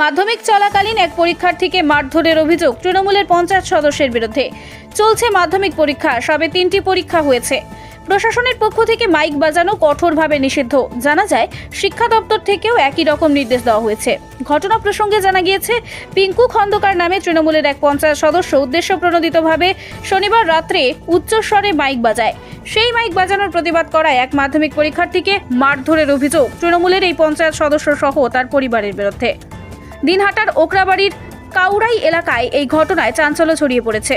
মাধ্যমিক চলাকালীন এক পরীক্ষার্থীকে মারধরের অভিযোগ তৃণমূলের পঞ্চায়েত সদস্যের বিরুদ্ধে। চলছে মাধ্যমিক পরীক্ষা, সবে তিনটি পরীক্ষা হয়েছে। প্রশাসনের পক্ষ থেকে মাইক বাজানো কঠোরভাবে নিষিদ্ধ। জানা যায়, শিক্ষা দপ্তর থেকেও একই রকম নির্দেশ দেওয়া হয়েছে। ঘটনা প্রসঙ্গে জানা গিয়েছে, পিঙ্কু খন্দকার নামে তৃণমূলের এক পঞ্চায়েত সদস্য উদ্দেশ্য প্রণোদিতভাবে শনিবার রাত্রে উচ্চস্বরে মাইক বাজায়। সেই মাইক বাজানোর প্রতিবাদ করায় এক মাধ্যমিক পরীক্ষার্থীকে মারধরের অভিযোগ তৃণমূলের এই পঞ্চায়েত সদস্য সহ তার পরিবারের বিরুদ্ধে। দিনহাটার ওকরাবাড়ির কাউরাই এলাকায় এই ঘটনায় চাঞ্চল্য ছড়িয়ে পড়েছে।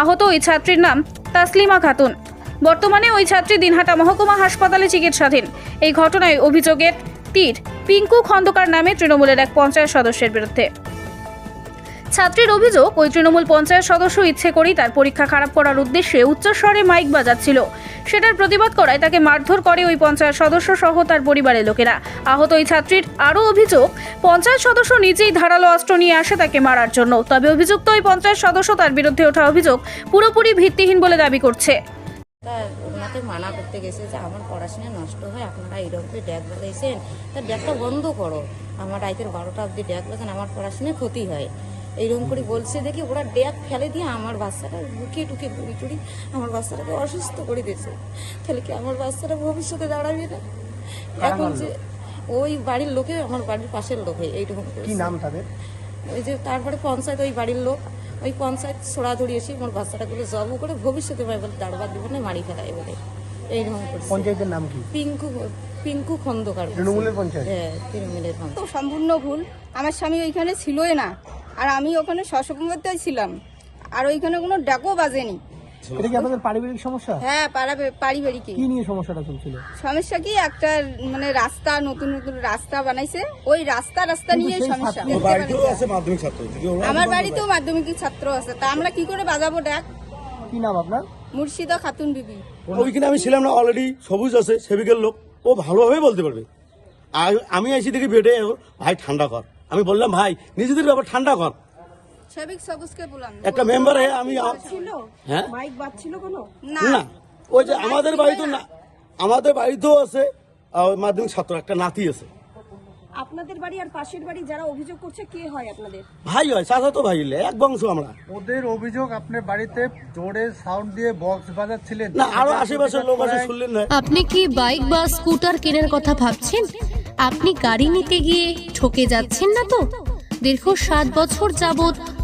আহত ওই ছাত্রীর নাম তাসলিমা খাতুন। বর্তমানে ওই ছাত্রী দিনহাটা মহকুমা হাসপাতালে চিকিৎসাধীন। এই ঘটনায় অভিযোগের তীর পিঙ্কু খন্দকার নামে তৃণমূলের এক পঞ্চায়েত সদস্যের বিরুদ্ধে। ছাত্রীর অভিযোগ, ওই তৃণমূল পঞ্চায়েত সদস্য ইচ্ছে করেই তার পরীক্ষা খারাপ করার উদ্দেশ্যে উচ্চস্বরে মাইক বাজাচ্ছিল। সেটার প্রতিবাদ করায় তাকে মারধর করে ওই পঞ্চায়েত সদস্য সহ তার পরিবারের লোকেরা। আহত ওই ছাত্রীর আরও অভিযোগ, পঞ্চায়েত সদস্য নিজেই ধারালো অস্ত্র নিয়ে আসে তাকে মারার জন্য। তবে অভিযুক্ত ওই পঞ্চায়েত সদস্য তার বিরুদ্ধে ওঠা অভিযোগ পুরোপুরি ভিত্তিহীন বলে দাবি করছে। তা ওনাকে মানা করতে গেছে যে আমার পড়াশোনা নষ্ট হয় আপনারা এইরকম করে ড্যাগ বাজাইছেন তা ড্যাগটা বন্ধ করো। আমার রাইতের বারোটা অবধি ড্যাগ বাজান আমার পড়াশোনায় ক্ষতি হয়। এইরকম করে বলছে দেখি ওরা ড্যাগ ফেলে দিয়ে আমার বাচ্চাটা বুকে টুকে বুড়ি টুড়ি আমার বাচ্চাটাকে অসুস্থ করে দিয়েছে। তাহলে কি আমার বাচ্চাটা ভবিষ্যতে দাঁড়াবে না? এখন যে ওই বাড়ির লোকে আমার বাড়ির পাশের লোকে এইরকম কি। নাম তাদের? ওই যে তারপরে পঞ্চায়েত ওই বাড়ির লোক ওই পঞ্চায়েত ছোড়া ধরিয়েছি আমার বাচ্চাটাগুলো জব করে ভবিষ্যতে ভাই বলে দাঁড়বার দেবো না মারি ফেলা এবারে এইরকম করছে। পঞ্চায়েতের নাম কি? পিঙ্কু পিঙ্কু খন্দকার তৃণমূলের পঞ্চায়েত? হ্যাঁ তৃণমূলের তো সম্পূর্ণ ভুল। আমার স্বামী ওইখানে ছিলই না। আর আমি ওখানে সশকুমারতে ছিলাম। আর ওইখানে কোনো ডাকও বাজেনি। এটা কি আপনাদের পারিবারিক সমস্যা? হ্যাঁ পাড়া পারিবারিকই। কি নিয়ে সমস্যাটা চলছিল? সমস্যা কি একটা মানে রাস্তা নতুন নতুন রাস্তা বানাইছে। ওই রাস্তা রাস্তা নিয়ে সমস্যা। আমার বাড়িতেও মাধ্যমিক ছাত্র? আছে। তা আমরা কি করে বাজাবো ডাক কি নাম আপনার? মুর্শিদা খাতুন বিবি। ওইখানে আমি ছিলাম না অলরেডি সবুজ আছে সেবিকের লোক। ও ভালোভাবে বলতে পারবে। আর আমি এসে দেখি বেডে ভাই ঠান্ডা কর। আমি বললাম ভাই নিজেদের ব্যাপার ঠান্ডা কর। সবিক সবুজকে বললাম। একটা মেম্বার হয়ে আমি হ্যাঁ? না। না। ওই যে আমাদের বাড়িতে না আমাদের বাড়িতেও আছে মাধ্যমিক ছাত্র একটা নাতি আছে। আপনাদের বাড়ি আর পাশের বাড়ি যারা অভিযোগ করছে কে হয় আপনাদের? ভাই হয় চাচা তো ভাই এক বংশ আমরা। ওদের অভিযোগ আপনার বাড়িতে জোরে সাউন্ড দিয়ে বক্স বাজাচ্ছিলেন। না আরও আশেপাশের লোক আছে শুনলেন না। আপনি কি বাইক বা স্কুটার কেনার কথা ভাবছেন? আপনি গাড়ি নিতে গিয়ে ঠকে যাচ্ছেন না তো? দীর্ঘ সাত বছর যাবৎ